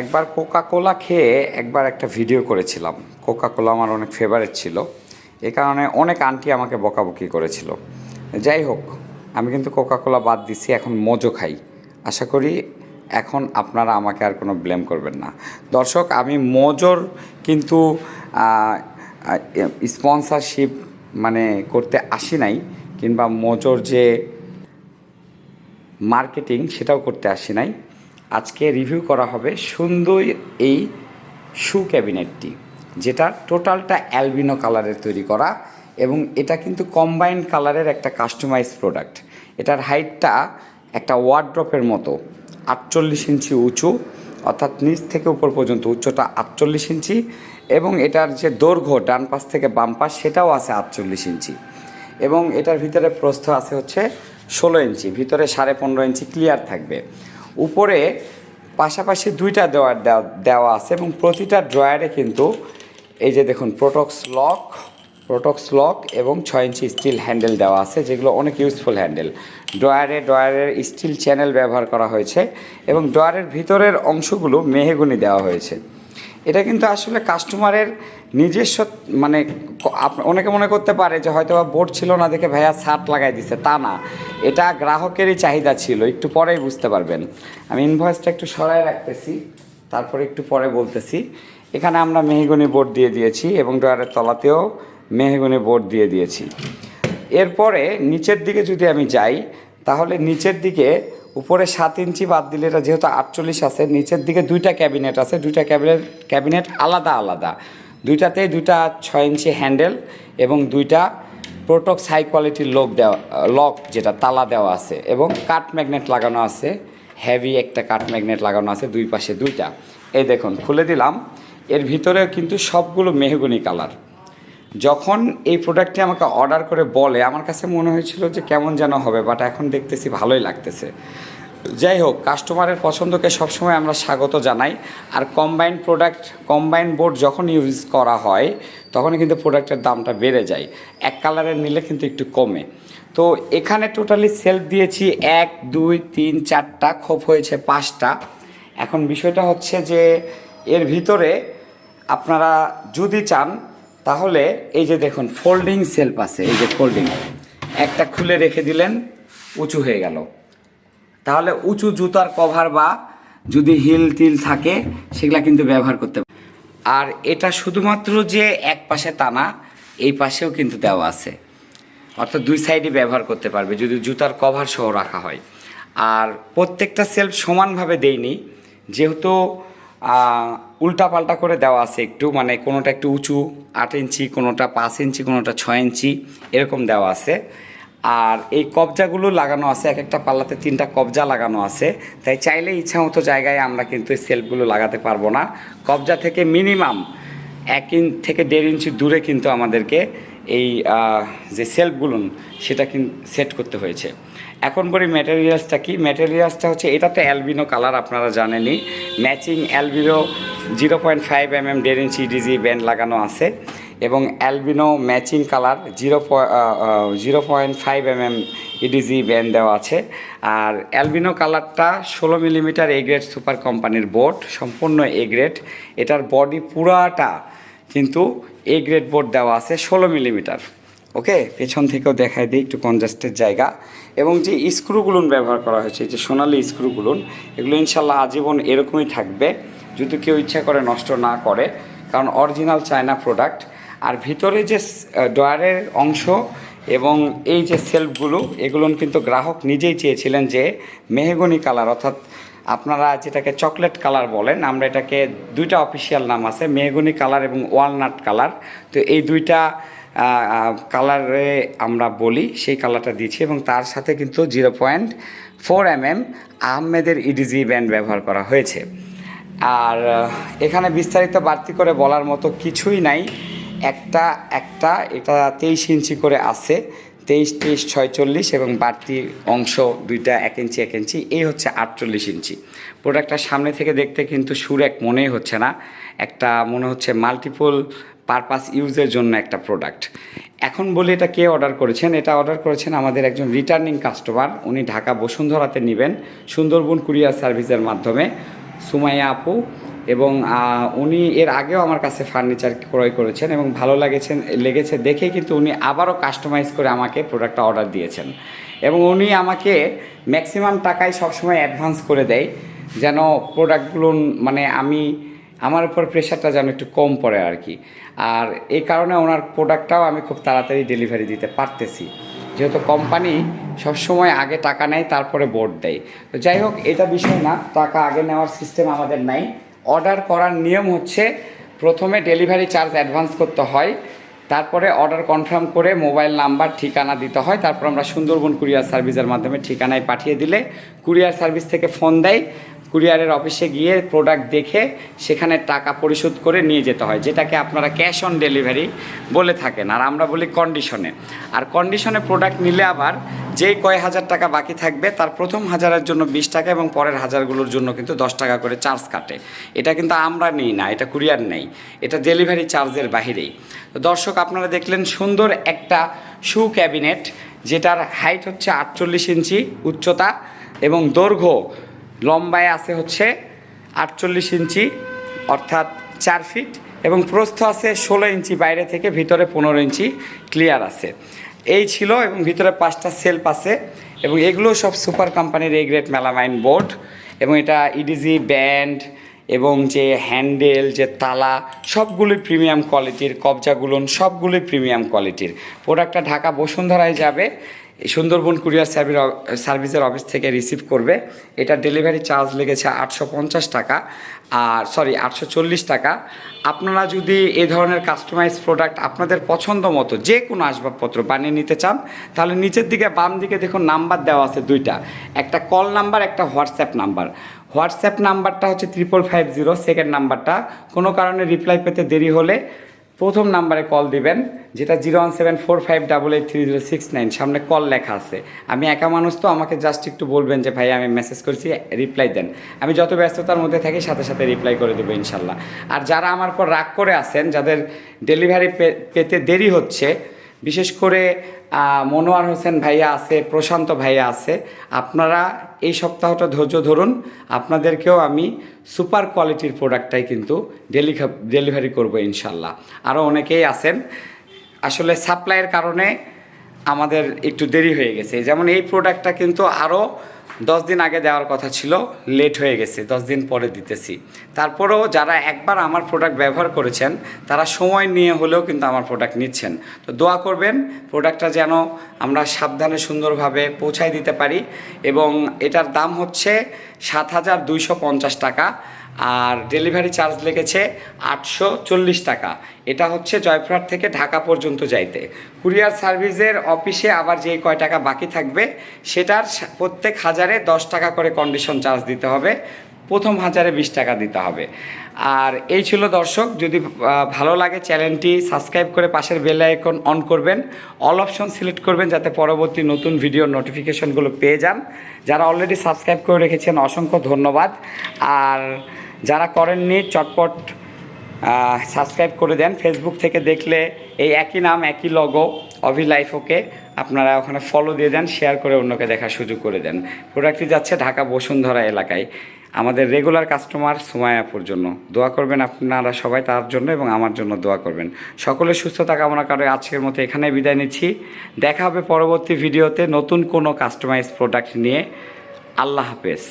একবার কোকা কোলা খেয়ে একবার একটা ভিডিও করেছিলাম। কোকা কোলা আমার অনেক ফেভারিট ছিল। এ কারণে অনেক আন্টি আমাকে বকাবকি করেছিল। যাই হোক, আমি কিন্তু কোকা কোলা বাদ দিছি, এখন মোজো খাই। আশা করি এখন আপনারা আমাকে আর কোনো ব্লেম করবেন না। দর্শক, আমি মোজোর কিন্তু স্পন্সরশিপ মানে করতে আসি নাই, কিংবা মোজোর যে মার্কেটিং সেটাও করতে আসি নাই। আজকে রিভিউ করা হবে সুন্দর এই শু ক্যাবিনেটটি, যেটা টোটালটা অ্যালবিনো কালারের তৈরি করা এবং এটা কিন্তু কম্বাইন্ড কালারের একটা কাস্টমাইজ প্রোডাক্ট। এটার হাইটটা একটা ওয়ার্ড্রপের মতো, আটচল্লিশ ইঞ্চি উঁচু, অর্থাৎ নিচ থেকে উপর পর্যন্ত উচ্চতা আটচল্লিশ ইঞ্চি এবং এটার যে দৈর্ঘ্য ডান পাশ থেকে বাম পাশ সেটাও আছে আটচল্লিশ ইঞ্চি। এবং এটার ভিতরে প্রস্থ আছে হচ্ছে ষোলো ইঞ্চি, ভিতরে সাড়ে পনেরো ইঞ্চি ক্লিয়ার থাকবে। উপরে পাশাপাশি দুইটা ড্রয়ার দেওয়া আছে এবং প্রতিটা ড্রয়ারে কিন্তু এই যে দেখুন প্রোটক্স লক প্রোটক্স লক এবং ছয় ইঞ্চি স্টিল হ্যান্ডেল দেওয়া আছে, যেগুলো অনেক ইউজফুল হ্যান্ডেল ড্রয়ারে, ড্রয়ারের স্টিল চ্যানেল ব্যবহার করা হয়েছে এবং ড্রয়ারের ভিতরের অংশগুলো মেহেগুনি দেওয়া হয়েছে। এটা কিন্তু আসলে কাস্টমারের নিজস্ব মানে অনেকে মনে করতে পারে যে হয়তো বা বোর্ড ছিল না দেখে ভাইয়া শার্ট লাগাই দিছে, তা না। এটা গ্রাহকেরই চাহিদা ছিল, একটু পরেই বুঝতে পারবেন। আমি ইনভয়েসটা একটু সরায় রাখতেছি, তারপরে একটু পরে বলতেছি। এখানে আমরা মেহগনি বোর্ড দিয়ে দিয়েছি এবং ডয়ারের তলাতেও মেহগুনি বোর্ড দিয়ে দিয়েছি। এরপরে নিচের দিকে যদি আমি যাই, তাহলে নিচের দিকে উপরে সাত ইঞ্চি বাদ দিলে এটা যেহেতু আটচল্লিশ আছে, নিচের দিকে দুইটা ক্যাবিনেট আছে, দুইটা ক্যাবিনেট ক্যাবিনেট আলাদা আলাদা। দুইটাতেই দুইটা ছয় ইঞ্চি হ্যান্ডেল এবং দুইটা প্রোটক্স হাই কোয়ালিটির লক দেওয়া লক যেটা, তালা দেওয়া আছে এবং কাট ম্যাগনেট লাগানো আছে হেভি একটা কাট ম্যাগনেট লাগানো আছে দুই পাশে দুইটা। এই দেখুন, খুলে দিলাম। এর ভিতরেও কিন্তু সবগুলো মেহগুনি কালার। যখন এই প্রোডাক্টটি আমাকে অর্ডার করে বলে, আমার কাছে মনে হয়েছিল যে কেমন যেন হবে বাট এখন দেখতেছি ভালোই লাগতেছে। যাই হোক কাস্টমারের পছন্দকে সবসময় আমরা স্বাগত জানাই। আর কম্বাইন্ড প্রোডাক্ট কম্বাইন্ড বোর্ড যখন ইউজ করা হয়, তখনই কিন্তু প্রোডাক্টের দামটা বেড়ে যায়। এক কালারের নিলে কিন্তু একটু কমে। তো এখানে টোটালি সেলফ দিয়েছি এক, দুই, তিন, চারটা, খোপ হয়েছে পাঁচটা। এখন বিষয়টা হচ্ছে যে, এর ভিতরে আপনারা যদি চান, তাহলে এই যে দেখুন ফোল্ডিং সেলফ আছে, এই যে ফোল্ডিং একটা খুলে রেখে দিলেন, উঁচু হয়ে গেল। তাহলে উঁচু জুতার কভার বা যদি হিল টিল থাকে, সেগুলা কিন্তু ব্যবহার করতে। আর এটা শুধুমাত্র যে এক পাশে টানা এই পাশেও কিন্তু দেওয়া আছে। অর্থাৎ দুই সাইডে ব্যবহার করতে পারবে, যদি জুতার কভার সহ রাখা হয়। আর প্রত্যেকটা সেলফ সমানভাবে দেয়নি, যেহেতু উল্টা পাল্টা করে দেওয়া আছে একটু মানে কোনোটা একটু উঁচু আট ইঞ্চি, কোনোটা পাঁচ ইঞ্চি, কোনোটা ছয় ইঞ্চি, এরকম দেওয়া আছে। আর এই কবজাগুলো লাগানো আছে, এক একটা পাল্লাতে তিনটা কবজা লাগানো আছে। তাই চাইলে ইচ্ছা মতো জায়গায় আমরা কিন্তু এই সেলফগুলো লাগাতে পারব না। কবজা থেকে মিনিমাম এক ইঞ্চ থেকে দেড় ইঞ্চি দূরে কিন্তু আমাদেরকে এই যে সেলফগুলো, সেটা কিন্তু সেট করতে হয়েছে। এখন বলি ম্যাটেরিয়ালসটা কি? ম্যাটেরিয়ালসটা হচ্ছে এটা তো অ্যালবিনো কালার আপনারা জানেনই। Matching albino zero point five M M দেড় ইঞ্চি ডিজি ব্যান্ড লাগানো আছে। এবং albino matching colour zero zero point five M M edge band দেওয়া আছে। আর অ্যালবিনো কালারটা ষোলো মিলিমিটার এ গ্রেড সুপার কোম্পানির বোর্ড সম্পূর্ণ এ গ্রেড এটার বডি পুরাটা কিন্তু এ গ্রেড বোর্ড দেওয়া আছে ষোলো মিলিমিটার ওকে পেছন থেকেও দেখাই দিই একটু কনজাস্টের জায়গা। এবং যে স্ক্রুগুলো ব্যবহার করা হয়েছে, যে সোনালি স্ক্রুগুলো এগুলো ইনশাল্লাহ আজীবন এরকমই থাকবে। যদি কেউ ইচ্ছা করে নষ্ট না করে, কারণ অরিজিনাল চায়না প্রোডাক্ট আর ভিতরে যে ডয়ারের অংশ এবং এই যে সেলফগুলো, এগুলো কিন্তু গ্রাহক নিজেই চেয়েছিলেন যে মেহগনি কালার, অর্থাৎ আপনারা যেটাকে চকলেট কালার বলেন, আমরা এটাকে দুইটা অফিসিয়াল নাম আছে, মেহগনি কালার এবং ওয়ালনাট কালার। তো এই দুইটা কালারে আমরা বলি, সেই কালারটা দিচ্ছি এবং তার সাথে কিন্তু zero point four M M আহমেদের ইডিজি ব্যান্ড ব্যবহার করা হয়েছে। আর এখানে বিস্তারিত বাড়তি করে বলার মতো কিছুই নাই। একটা একটা, এটা তেইশ ইঞ্চি করে আছে, তেইশ তেইশ, ছয়চল্লিশ এবং বাড়তি অংশ দুইটা এক ইঞ্চি এক ইঞ্চি, এই হচ্ছে আটচল্লিশ ইঞ্চি। প্রোডাক্টটা সামনে থেকে দেখতে কিন্তু সুর এক মনেই হচ্ছে না, একটা মনে হচ্ছে মাল্টিপল পারপাস ইউজের জন্য একটা প্রোডাক্ট এখন বলি এটা কে অর্ডার করেছেন, এটা অর্ডার করেছেন আমাদের একজন রিটার্নিং কাস্টমার উনি ঢাকা বসুন্ধরাতে নেবেন, সুন্দরবন কুরিয়ার সার্ভিসের মাধ্যমে। সুমাইয়া আপু এবং উনি এর আগেও আমার কাছে ফার্নিচার ক্রয় করেছেন এবং ভালো লাগেছেন, লেগেছে দেখে কিন্তু উনি আবারও কাস্টমাইজ করে আমাকে প্রোডাক্টটা অর্ডার দিয়েছেন। এবং উনি আমাকে ম্যাক্সিমাম টাকায় সবসময় অ্যাডভান্স করে দেয়, যেন প্রোডাক্টগুলো মানে আমি, আমার উপর প্রেশারটা যেন একটু কম পড়ে আর কি। আর এই কারণে ওনার প্রোডাক্টটাও আমি খুব তাড়াতাড়ি ডেলিভারি দিতে পারতেছি। যেহেতু কোম্পানি সবসময় আগে টাকা নেয়, তারপরে বোর্ড দেয়। তো যাই হোক, এটা বিষয় না, টাকা আগে নেওয়ার সিস্টেম আমাদের নাই। অর্ডার করার নিয়ম হচ্ছে প্রথমে ডেলিভারি চার্জ অ্যাডভান্স করতে হয়, তারপরে অর্ডার কনফার্ম করে মোবাইল নাম্বার, ঠিকানা দিতে হয়, তারপর আমরা সুন্দরবন কুরিয়ার সার্ভিসের মাধ্যমে ঠিকানায় পাঠিয়ে দিলে কুরিয়ার সার্ভিস থেকে ফোন দেয়, কুরিয়ারের অফিসে গিয়ে প্রোডাক্ট দেখে সেখানে টাকা পরিশোধ করে নিয়ে যেতে হয়, যেটাকে আপনারা ক্যাশ অন ডেলিভারি বলে থাকেন, আর আমরা বলি কন্ডিশনে আর কন্ডিশনে প্রোডাক্ট নিলে আবার যেই কয় হাজার টাকা বাকি থাকবে, তার প্রথম হাজারের জন্য বিশ টাকা এবং পরের হাজারগুলোর জন্য কিন্তু দশ টাকা করে চার্জ কাটে। এটা কিন্তু আমরা নিই না, এটা কুরিয়ার নেই। এটা ডেলিভারি চার্জের বাহিরেই। তো দর্শক, আপনারা দেখলেন সুন্দর একটা শু ক্যাবিনেট, যেটার হাইট হচ্ছে আটচল্লিশ ইঞ্চি উচ্চতা এবং দৈর্ঘ্য লম্বায় আছে হচ্ছে আটচল্লিশ ইঞ্চি, অর্থাৎ চার ফিট এবং প্রস্থ আছে ষোলো ইঞ্চি বাইরে থেকে ভিতরে পনেরো ইঞ্চি, ক্লিয়ার আছে। এই ছিল এবং ভিতরে পাঁচটা সেলফ আছে এবং এগুলো সব সুপার কোম্পানির এ গ্রেড মেলামাইন বোর্ড এবং এটা ইডিজি ব্যান্ড এবং যে হ্যান্ডেল যে তালা, সবগুলোই প্রিমিয়াম কোয়ালিটির কবজাগুলো সবগুলোই প্রিমিয়াম কোয়ালিটির প্রোডাক্টটা ঢাকা বসুন্ধরায় যাবে। এই সুন্দরবন কুরিয়ার সার্ভিস সার্ভিসের অফিস থেকে রিসিভ করবে। এটা ডেলিভারি চার্জ লেগেছে আটশো পঞ্চাশ টাকা আর সরি আটশো চল্লিশ টাকা। আপনারা যদি এ ধরনের কাস্টমাইজ প্রোডাক্ট আপনাদের পছন্দ মতো যে কোনো আসবাবপত্র বানিয়ে নিতে চান, তাহলে নিচের দিকে বাম দিকে দেখুন নাম্বার দেওয়া আছে দুইটা। একটা কল নাম্বার একটা হোয়াটসঅ্যাপ নাম্বার হোয়াটসঅ্যাপ নাম্বারটা হচ্ছে ট্রিপল ফাইভ জিরো সেকেন্ড নাম্বারটা কোনো কারণে রিপ্লাই পেতে দেরি হলে প্রথম নাম্বারে কল দিবেন, যেটা zero one seven four five double eight three zero six nine সামনে কল লেখা আছে। আমি একা মানুষ তো, আমাকে জাস্ট একটু বলবেন যে, ভাই, আমি মেসেজ করছি রিপ্লাই দেন। আমি যত ব্যস্ততার মধ্যে থাকি, সাথে সাথে রিপ্লাই করে দেবো, ইনশাল্লাহ। আর যারা আমার পর রাগ করে আছেন, যাদের ডেলিভারি পেতে দেরি হচ্ছে বিশেষ করে মনোয়ার হোসেন ভাইয়া আছে, প্রশান্ত ভাইয়া আছে, আপনারা এই সপ্তাহটা ধৈর্য ধরুন, আপনাদেরকেও আমি সুপার কোয়ালিটির প্রোডাক্টটাই কিন্তু ডেলি ডেলিভারি করব ইনশাল্লাহ। আরও অনেকেই আছেন, আসলে সাপ্লাইয়ের কারণে আমাদের একটু দেরি হয়ে গেছে। যেমন এই প্রোডাক্টটা কিন্তু আরও দশ দিন আগে দেওয়ার কথা ছিল লেট হয়ে গেছে, দশ দিন পরে দিতেছি। তারপরেও যারা একবার আমার প্রোডাক্ট ব্যবহার করেছেন, তারা সময় নিয়ে হলেও কিন্তু আমার প্রোডাক্ট নিচ্ছেন। তো দোয়া করবেন প্রোডাক্টটা যেন আমরা সাবধানে সুন্দরভাবে পৌঁছায় দিতে পারি এবং এটার দাম হচ্ছে সাত হাজার দুইশো পঞ্চাশ টাকা। আর ডেলিভারি চার্জ লেগেছে আটশো চল্লিশ টাকা। এটা হচ্ছে জয়পুরহাট থেকে ঢাকা পর্যন্ত যাইতে। কুরিয়ার সার্ভিসের অফিসে আবার যে কয় টাকা বাকি থাকবে, সেটার প্রত্যেক হাজারে দশ টাকা করে কন্ডিশন চার্জ দিতে হবে। প্রথম হাজারে বিশ টাকা দিতে হবে। আর এই ছিল দর্শক, যদি ভালো লাগে চ্যানেলটি সাবস্ক্রাইব করে পাশের বেল আইকন অন করবেন। অল অপশন সিলেক্ট করবেন যাতে পরবর্তী নতুন ভিডিওর নোটিফিকেশনগুলো পেয়ে যান। যারা অলরেডি সাবস্ক্রাইব করে রেখেছেন, অসংখ্য ধন্যবাদ। আর যারা করেননি, চটপট সাবস্ক্রাইব করে দেন। ফেসবুক থেকে দেখলে এই একই নাম, একই লগো অভি লাইফ ওকে আপনারা ওখানে ফলো দিয়ে দেন শেয়ার করে অন্যকে দেখার সুযোগ করে দেন। প্রোডাক্টটি যাচ্ছে ঢাকা বসুন্ধরা এলাকায়। আমাদের রেগুলার কাস্টমার সুমায়াপুর জন্য। দোয়া করবেন আপনারা সবাই তার জন্য এবং আমার জন্য দোয়া করবেন। সকলের সুস্থতা কামনা করে আজকের মতো এখানে বিদায় নিচ্ছি। দেখা হবে পরবর্তী ভিডিওতে নতুন কোনো কাস্টমাইজ প্রোডাক্ট নিয়ে। আল্লাহ হাফেজ।